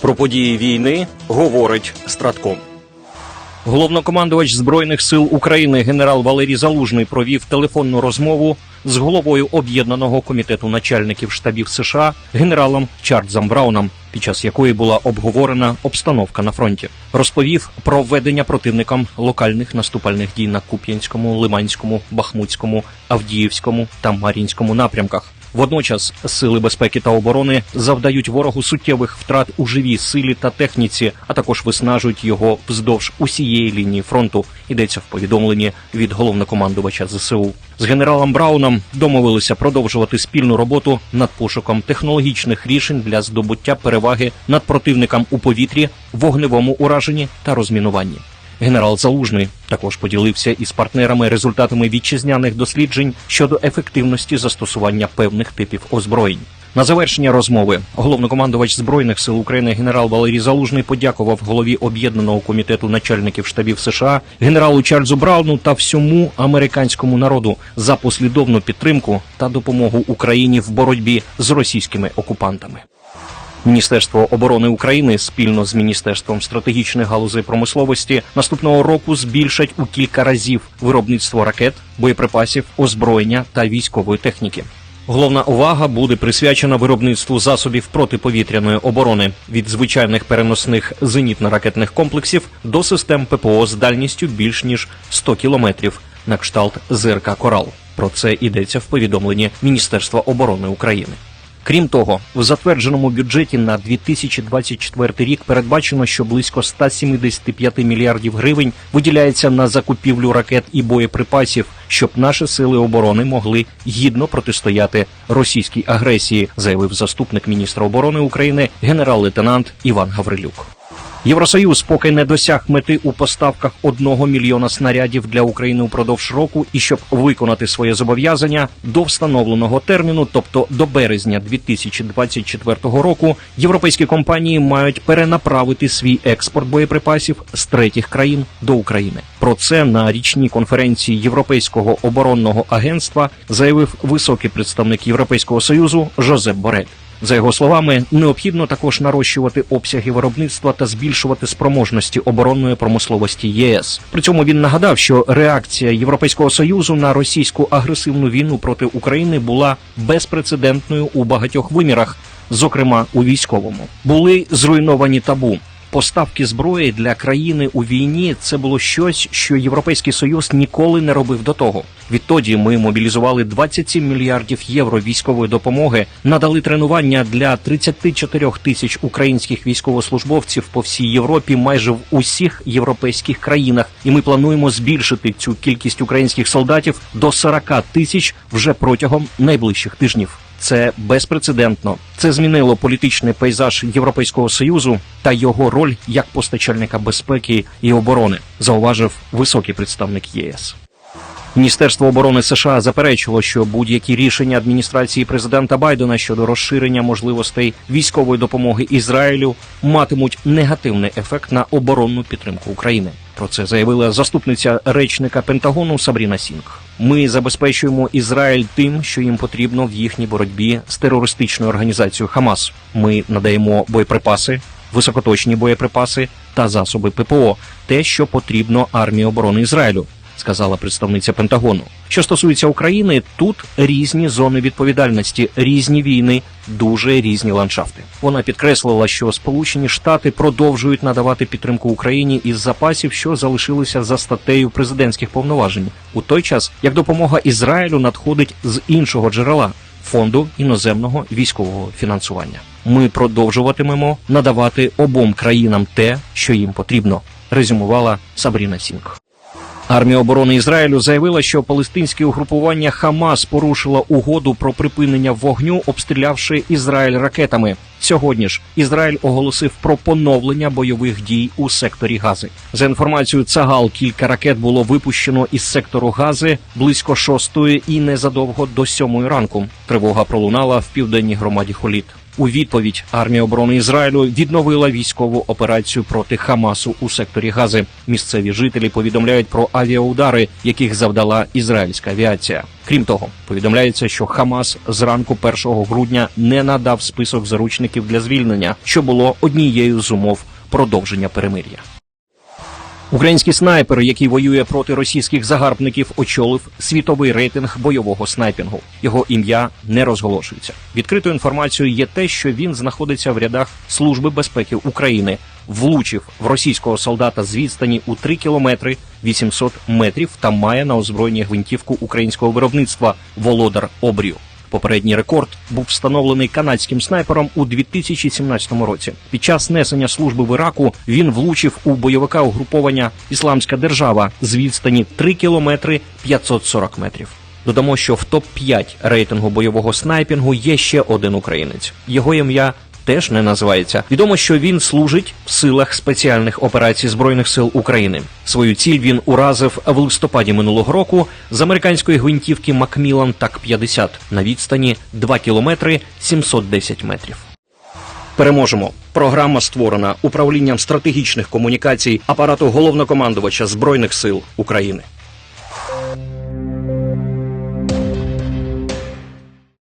Про події війни говорить Стратком. Головнокомандувач Збройних сил України генерал Валерій Залужний провів телефонну розмову з головою об'єднаного комітету начальників штабів США генералом Чарльзом Брауном, під час якої була обговорена обстановка на фронті. Розповів про введення противникам локальних наступальних дій на Куп'янському, Лиманському, Бахмутському, Авдіївському та Мар'їнському напрямках. Водночас сили безпеки та оборони завдають ворогу суттєвих втрат у живій силі та техніці, а також виснажують його вздовж усієї лінії фронту. Йдеться в повідомленні від головнокомандувача ЗСУ. З генералом Брауном домовилися продовжувати спільну роботу над пошуком технологічних рішень для здобуття переваги над противником у повітрі, вогневому ураженні та розмінуванні. Генерал Залужний також поділився із партнерами результатами вітчизняних досліджень щодо ефективності застосування певних типів озброєнь. На завершення розмови головнокомандувач збройних сил України генерал Валерій Залужний подякував голові об'єднаного комітету начальників штабів США генералу Чарльзу Брауну та всьому американському народу за послідовну підтримку та допомогу Україні в боротьбі з російськими окупантами. Міністерство оборони України спільно з Міністерством стратегічних галузей промисловості наступного року збільшать у кілька разів виробництво ракет, боєприпасів, озброєння та військової техніки. Головна увага буде присвячена виробництву засобів протиповітряної оборони від звичайних переносних зенітно-ракетних комплексів до систем ППО з дальністю більш ніж 100 кілометрів на кшталт ЗРК Корал. Про це йдеться в повідомленні Міністерства оборони України. Крім того, в затвердженому бюджеті на 2024 рік передбачено, що близько 175 мільярдів гривень виділяється на закупівлю ракет і боєприпасів, щоб наші сили оборони могли гідно протистояти російській агресії, заявив заступник міністра оборони України генерал-лейтенант Іван Гаврилюк. Євросоюз поки не досяг мети у поставках одного мільйона снарядів для України упродовж року, і щоб виконати своє зобов'язання до встановленого терміну, тобто до березня 2024 року, європейські компанії мають перенаправити свій експорт боєприпасів з третіх країн до України. Про це на річній конференції Європейського оборонного агентства заявив високий представник Європейського союзу Жозеп Борель. За його словами, необхідно також нарощувати обсяги виробництва та збільшувати спроможності оборонної промисловості ЄС. При цьому він нагадав, що реакція Європейського союзу на російську агресивну війну проти України була безпрецедентною у багатьох вимірах, зокрема у військовому. Були зруйновані табу. Поставки зброї для країни у війні це було щось, що Європейський Союз ніколи не робив до того. Відтоді ми мобілізували 27 мільярдів євро військової допомоги, надали тренування для 34 тисяч українських військовослужбовців по всій Європі, майже в усіх європейських країнах. І ми плануємо збільшити цю кількість українських солдатів до 40 тисяч вже протягом найближчих тижнів. Це безпрецедентно. Це змінило політичний пейзаж Європейського союзу та його роль як постачальника безпеки і оборони, зауважив високий представник ЄС. Міністерство оборони США заперечило, що будь-які рішення адміністрації президента Байдена щодо розширення можливостей військової допомоги Ізраїлю матимуть негативний ефект на оборонну підтримку України. Про це заявила заступниця речника Пентагону Сабріна Сінг. Ми забезпечуємо Ізраїль тим, що їм потрібно в їхній боротьбі з терористичною організацією Хамас. Ми надаємо боєприпаси, високоточні боєприпаси та засоби ППО, те, що потрібно армії оборони Ізраїлю сказала представниця Пентагону. Що стосується України, тут різні зони відповідальності, різні війни, дуже різні ландшафти. Вона підкреслила, що Сполучені Штати продовжують надавати підтримку Україні із запасів, що залишилися за статтею президентських повноважень, у той час як допомога Ізраїлю надходить з іншого джерела фонду іноземного військового фінансування. Ми продовжуватимемо надавати обом країнам те, що їм потрібно, резюмувала Сабріна Сінг. Армія оборони Ізраїлю заявила, що палестинське угрупування Хамас порушило угоду про припинення вогню, обстрілявши Ізраїль ракетами. Сьогодні ж Ізраїль оголосив про поновлення бойових дій у секторі Гази. За інформацією Цагал, кілька ракет було випущено із сектору Гази близько шостої і незадовго до сьомої ранку. Тривога пролунала в південній громаді Холіт. У відповідь армія оборони Ізраїлю відновила військову операцію проти Хамасу у секторі Гази. Місцеві жителі повідомляють про авіаудари, яких завдала ізраїльська авіація. Крім того, повідомляється, що Хамас зранку 1 грудня не надав список заручників для звільнення, що було однією з умов продовження перемир'я. Український снайпер, який воює проти російських загарбників, очолив світовий рейтинг бойового снайпінгу. Його ім'я не розголошується. Відкритою інформацією є те, що він знаходиться в рядах Служби безпеки України, влучив в російського солдата з відстані у 3 кілометри 800 метрів та має на озброєнні гвинтівку українського виробництва Володар Обрію. Попередній рекорд був встановлений канадським снайпером у 2017 році. Під час несення служби в Іраку він влучив у бойовика угруповання Ісламська держава з відстані 3 кілометри 540 метрів. Додамо, що в топ 5 рейтингу бойового снайпінгу є ще один українець. Його ім'я теж не називається. Відомо, що він служить в силах спеціальних операцій збройних сил України. Свою ціль він уразив в листопаді минулого року з американської гвинтівки Макмілан Так 50 на відстані 2 кілометри 710 метрів. Переможемо. Програма створена управлінням стратегічних комунікацій апарату головнокомандувача збройних сил України.